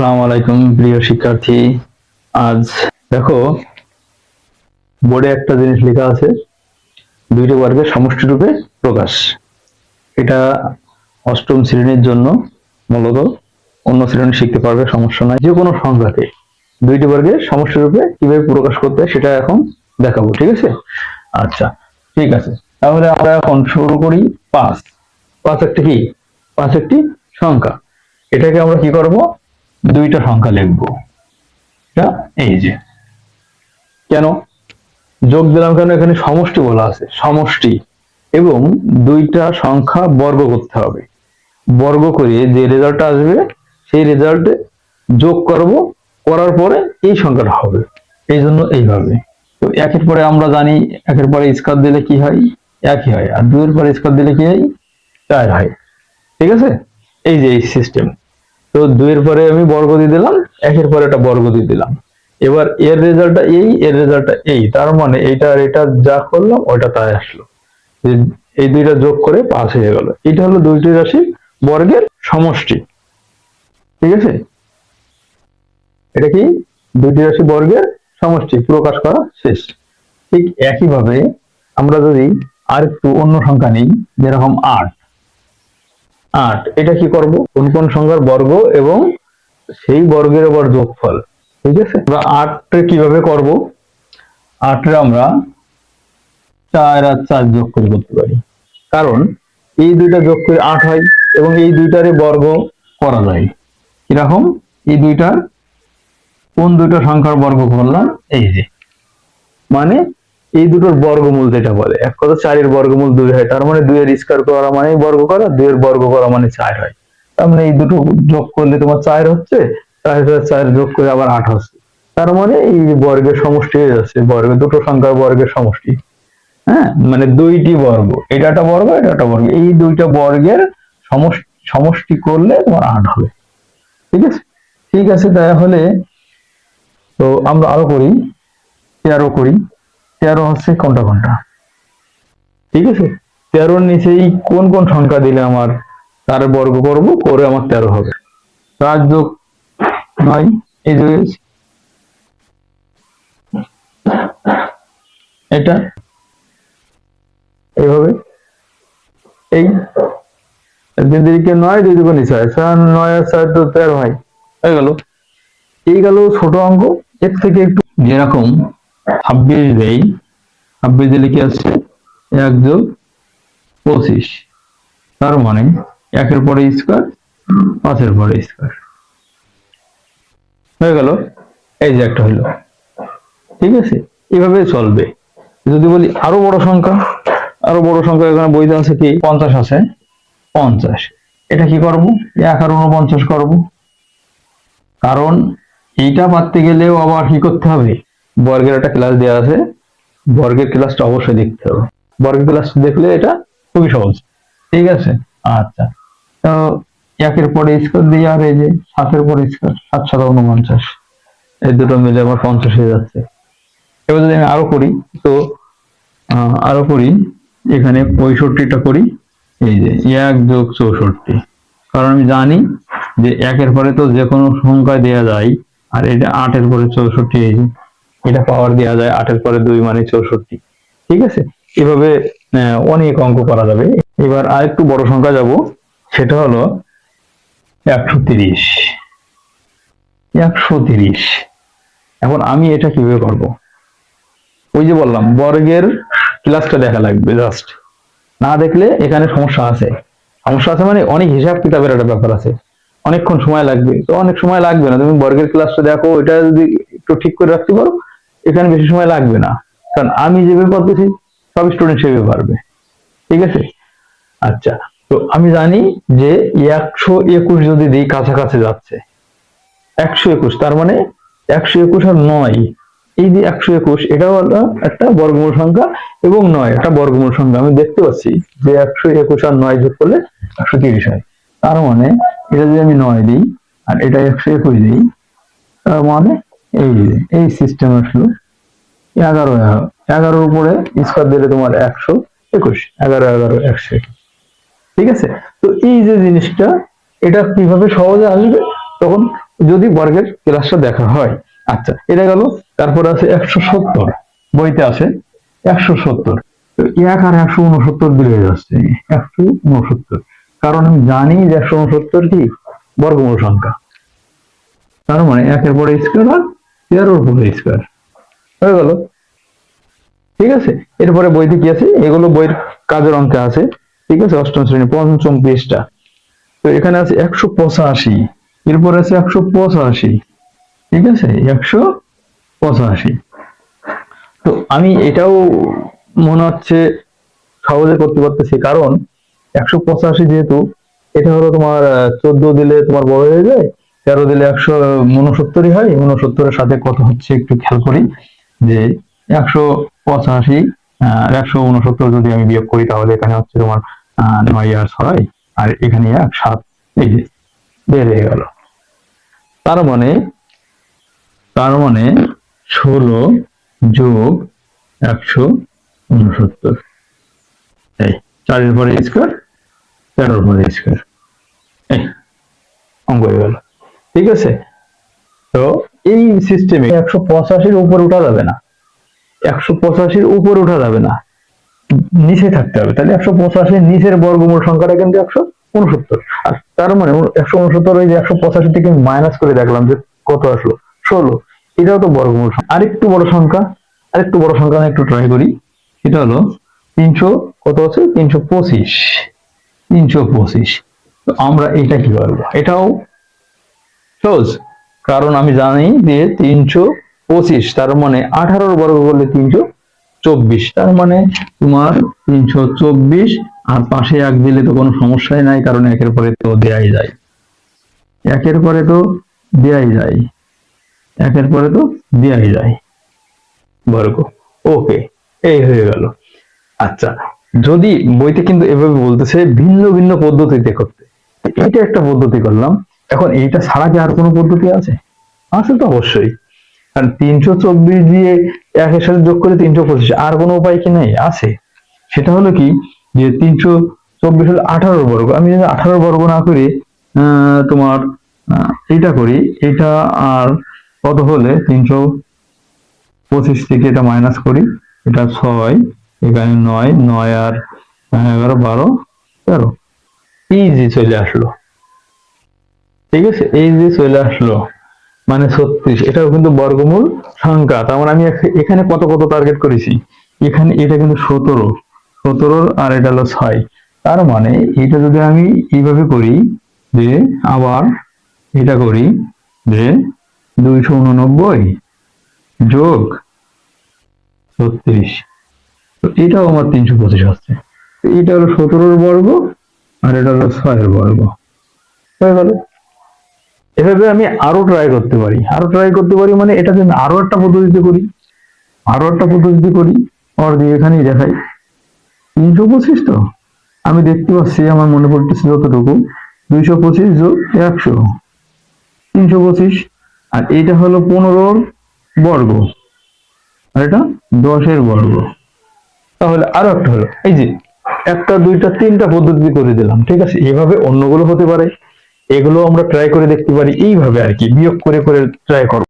আসসালামু আলাইকুম, প্রিয় শিক্ষার্থী। আজ দেখো, বোর্ডে একটা জিনিস লেখা আছে, দুইটি বর্গের সমষ্টি রূপে প্রকাশ। এটা অষ্টম শ্রেণির জন্য মূলত, অন্য শ্রেণি শিখতে পারবে, সমস্যা নাই। যে কোনো সংখ্যাকে দুইটি বর্গের সমষ্টি রূপে কীভাবে প্রকাশ করতে সেটা এখন দেখাবো, ঠিক আছে? আচ্ছা ঠিক আছে। তাহলে আমরা এখন শুরু করি পাঁচ। পাঁচ একটি কি? পাঁচ একটি সংখ্যা। এটাকে আমরা কি করব? দুইটা সংখ্যা লিখব। এই যে। কেন? যোগ দিলাম কেন? এখানে সমষ্টি বলা আছে, সমষ্টি। এবং দুইটা সংখ্যা বর্গ করতে হবে। বর্গ করে যে রেজাল্টটা আসবে, সেই রেজাল্টে যোগ করব, করার পরে এই সংখ্যাটা হবে। এই জন্য এইভাবে। তো একের পরে আমরা জানি, একের পরে স্কোয়ার দিলে কি হয়? একই হয়। আর দুইয়ের পরে স্কোয়ার দিলে কি হয়? চার হয়। ঠিক আছে? এই যে এই সিস্টেম তো দুইয়ের পরে আমি বর্গ দিয়ে দিলাম, একের পরে একটা বর্গ দিয়ে দিলাম। এবার এর রেজাল্টটা এই, এর রেজাল্টটা এই, তার মানে এইটা আর এটা যা করলাম ওটা তাই আসলো। যে এই দুইটা যোগ করে পাস হয়ে গেল। এটা হলো দুইটি রাশি বর্গের সমষ্টি। ঠিক আছে? এটা কি? দুইটি রাশি বর্গের সমষ্টি, প্রকাশ করা শেষ। ঠিক একইভাবে আমরা যদি আর একটু অন্য সংখ্যা নিই, যেরকম আট। আট। এটা কি করব? কোন কোন সংখ্যার বর্গ এবং সেই বর্গের আবার যোগফল। ঠিক আছে? আমরা আটটা কীভাবে করব? আটটা আমরা চার আর চার যোগ করে করতে পারি। কারণ এই দুইটা যোগ করে আট হয় এবং এই দুইটারে বর্গ করা যায়। কীরকম? এই দুইটার, কোন দুইটা সংখ্যার বর্গ করলাম? এই যে। মানে এই দুটোর বর্গমূল যেটা বলে, এক কথা চারের বর্গমূল দুই হয়, তার মানে দুইয়ের স্কোয়ার করা মানে বর্গ করা, দুইয়ের বর্গ করা মানে চার হয়। তার মানে এই দুটো যোগ করলে তোমার চার হচ্ছে, চার যোগ করে আবার আট হচ্ছে। তার মানে এই বর্গের সমষ্টি হয়ে যাচ্ছে, বর্গ দুটো সংখ্যার বর্গের সমষ্টি। হ্যাঁ মানে দুইটি বর্গ, এটা একটা বর্গ, এটা একটা বর্গ, এই দুইটা বর্গের সমষ্টি করলে তোমার আট হবে। ঠিক আছে? ঠিক আছে, তাহলে তো আমরা আরও করি তেরো করি। তেরো হচ্ছে কোনটা কোনটা? ঠিক আছে? তেরোর নিচেই কোন কোন সংখ্যা দিলে আমার তার বর্গ করব? করে আমার তেরো হবে। চার যোগ নয় এই যে এটা এইভাবে। এই তিন দিকে নয়, দুই দুগুণে ছয়। ছয়, নয় আর ছয়, তো তেরো হয় হয়ে গেল। এই গেল ছোট অঙ্ক। এর থেকে একটু যেরকম ছাব্বিশ দেই। ছাব্বিশ দিলে কি আছে? এক যোগ পঁচিশ। তার মানে একের পরে স্কোয়ার পাঁচের পরে স্কোয়ার হয়ে গেল? এই যে একটা হইল ঠিক আছে? এভাবে চলবে। যদি বলি আরও বড় সংখ্যা, আরও বড় সংখ্যা এখানে বইতে আছে কি? পঞ্চাশ আছে। পঞ্চাশ। এটা কি করব? এক আর উনপঞ্চাশ করব। কারণ এইটা পারতে গেলেও আবার কি করতে হবে? বর্গের একটা ক্লাস দেওয়া আছে। বর্গের ক্লাসটা অবশ্যই দেখতে হবে। বর্গের ক্লাস দেখলে এটা খুবই সহজ। ঠিক আছে? আচ্ছা। তো একের পরে স্কোর দিয়ে আর এই যে সাতের পরে স্কোয়ার সাত সাত উনপঞ্চাশ এই দুটো মিলে আমার পঞ্চাশ হয়ে যাচ্ছে। এবার যদি আমি আরও করি, তো আরও করি, এখানে পঁয়ষট্টিটা করি, এই যে এক যোগ চৌষট্টি। কারণ আমি জানি যে একের পরে তো যে কোনো সংখ্যা দেওয়া যায়, আর এটা আটের পরে চৌষট্টি, এই যে এটা পাওয়ার দেওয়া যায় আটের পরে দুই মানে চৌষট্টি। ঠিক আছে? এভাবে অনেক অঙ্ক করা যাবে। এবার আর একটু বড় সংখ্যা যাব। সেটা হলো একশো তিরিশ। একশো তিরিশ। এখন আমি এটা কীভাবে করব? ওই যে বললাম, বর্গের ক্লাসটা দেখা লাগবে জাস্ট না দেখলে এখানে সমস্যা আছে। সমস্যা আছে মানে অনেক হিসাব কিতাবের একটা ব্যাপার আছে। অনেকক্ষণ সময় লাগবে। তো অনেক সময় লাগবে না। তুমি বর্গের ক্লাসটা দেখো এটা যদি একটু ঠিক করে রাখতে পারো এখানে বেশি সময় লাগবে না। কারণ আমি যেভাবে পারতেছি সব স্টুডেন্ট সেভাবে পারবে। ঠিক আছে? আচ্ছা তো আমি জানি যে একশো একুশ যদি দিই, কাছাকাছি যাচ্ছে। একশো একুশ, তার মানে একশো একুশ আর নয়। এই যে একশো একুশ, এটাও একটা বর্গমূল সংখ্যা এবং নয়, একটা বর্গমূল সংখ্যা। আমি দেখতে পাচ্ছি যে একশো একুশ আর নয় যোগ করলে একশো তিরিশ হয়। তার মানে এটা যদি আমি নয় দিই, আর এটা একশো একুশ দিই, তার মানে এই এই সিস্টেম আসলো। এগারো এগারো। এগারোর উপরে স্কোয়ার দিলে তোমার একশো একুশ। এগারো এগারো, একশো ঠিক আছে? তো এই যে জিনিসটা, এটা কীভাবে সহজে আসবে? তখন যদি বর্গের ক্লাসটা দেখা হয় আচ্ছা এটা গেল, তারপর আছে একশো সত্তর। বইতে আছে একশো সত্তর। এক আর একশো উনসত্তর দিলে যাচ্ছে। একশো উনসত্তর। কারণ আমি জানি যে একশো উনসত্তর কি? বর্গমূল সংখ্যা। তার মানে একের পরে স্কোয়ার আর তেরোর পরে স্কোয়ার হয়ে গেল। ঠিক আছে? এরপরে বইতে কি আছে? এগুলো বইয়ের কাজের অঙ্কে আছে। ঠিক আছে? অষ্টম শ্রেণি, পঞ্চম পৃষ্ঠা। তো এখানে আছে একশো পঁচাশি। এরপরে আছে একশো পঁচাশি। ঠিক আছে? একশো পঁচাশি। তো আমি এটাও মনে হচ্ছে সহজে করতে পারতেছি। কারণ একশো পঁচাশি যেহেতু, এটা হলো তোমার চোদ্দ দিলে তোমার বড় হয়ে যায়, তেরো দিলে একশো উনসত্তরই হয়। উনসত্তরের সাথে কত হচ্ছে একটু খেয়াল করি। যে একশো পঁচাশি একশো উনসত্তর যদি আমি বিয়োগ করি, তাহলে এখানে হচ্ছে তোমার নয় আর ছয় আর এখানে এক, সাত, এই যে হয়ে গেল। তার মানে তার মানে ষোলো যোগ একশো উনসত্তর। এই, চারের পরে স্কোয়ার তেরোর পরে স্কোয়ার এই, অঙ্ক হয়ে গেল। ঠিক আছে? তো এই সিস্টেমে একশো পঁচাশির উপর উঠা যাবে না। একশো পঁচাশির উপর উঠা যাবে না। নিচে থাকতে হবে। তাহলে একশো পঁচাশির নিচের বর্গমূল সংখ্যাটা কিন্তু একশো উনসত্তর। আর তার মানে একশো উনসত্তর ওই যে একশো পঁচাশি থেকে মাইনাস করে দেখলাম যে কত আসলো? ষোলো। এটাও তো বর্গমূল আরেকটু বড় সংখ্যা। আরেকটু বড় সংখ্যা আমি একটু ট্রাই করি। সেটা হলো তিনশো কত আছে? তিনশো পঁচিশ। তিনশো পঁচিশ। আমরা এটা কি পারব এটাও সহজ। কারণ আমি জানি যে তিনশো পঁচিশ, তার মানে আঠারোর বর্গ করলে তিনশো চব্বিশ, তার মানে তোমার তিনশো চব্বিশ আর পাশে এক দিলে তো কোনো সমস্যাই নাই, কারণ একের পরে তো দেয়াই যায়। একের পরে তো দেয়াই যায়। একের পরে তো দেয়াই যায়। বর্গ। ওকে, এই হয়ে গেল। আচ্ছা যদি বইতে কিন্তু এভাবে বলতেছে ভিন্ন ভিন্ন পদ্ধতিতে করতে। এটা একটা পদ্ধতি করলাম। এখন এইটা ছাড়া কি আর কোনো পদ্ধতি আছে? আছে তো অবশ্যই। কারণ তিনশো চব্বিশ দিয়ে একের সাথে যোগ করে তিনশো পঁচিশ আর কোনো উপায় কি নেই? আছে। সেটা হলো কি? যে তিনশো চব্বিশ হলো আঠারো বর্গ। আমি যদি আঠারো বর্গ না করে আহ, তোমার এটা করি এটা আর কত হলে? তিনশো পঁচিশ থেকে এটা মাইনাস করি এটা ছয় এখানে নয় নয় আর এগারো বারো তেরো। ইজি চলে আসলো। ঠিক আছে? এই যে চলে আসলো মানে ছত্রিশ, এটাও কিন্তু বর্গমূল সংখ্যা। তার মানে আমি এখানে কত কত টার্গেট করেছি? এখানে এটা কিন্তু সতেরো সতেরোর আর এটা হলো ছয়। তার মানে এটা যদি আমি এইভাবে করি, যে আবার এটা করি, যে দুইশো উননব্বই যোগ ছত্রিশ, তো এটাও আমার তিনশো পঁচিশ তো এটা হলো সতেরোর বর্গ আর এটা হলো ছয়ের বর্গ। হয়ে গেল। এভাবে আমি আরও ট্রাই করতে পারি। আরও ট্রাই করতে পারি মানে এটা যদি আরও একটা পদ্ধতিতে করি। আরও একটা পদ্ধতিতে করি। আর দিয়ে এখানেই দেখাই। তিনশো পঁচিশ তো? আমি দেখতে পাচ্ছি, আমার মনে পড়তেছে যতটুকু। দুইশো পঁচিশ যোগ একশো। তিনশো পঁচিশ। আর এটা হলো পনেরোর বর্গ। আর এটা দশের বর্গ। তাহলে আরও একটা হলো। এই যে একটা, দুইটা, তিনটা পদ্ধতি করে দিলাম। ঠিক আছে? এভাবে অন্যগুলো হতে পারে। এগুলো আমরা ট্রাই করে দেখতে পারি। এইভাবে আর কি। বিয়োগ করে করে ট্রাই করব।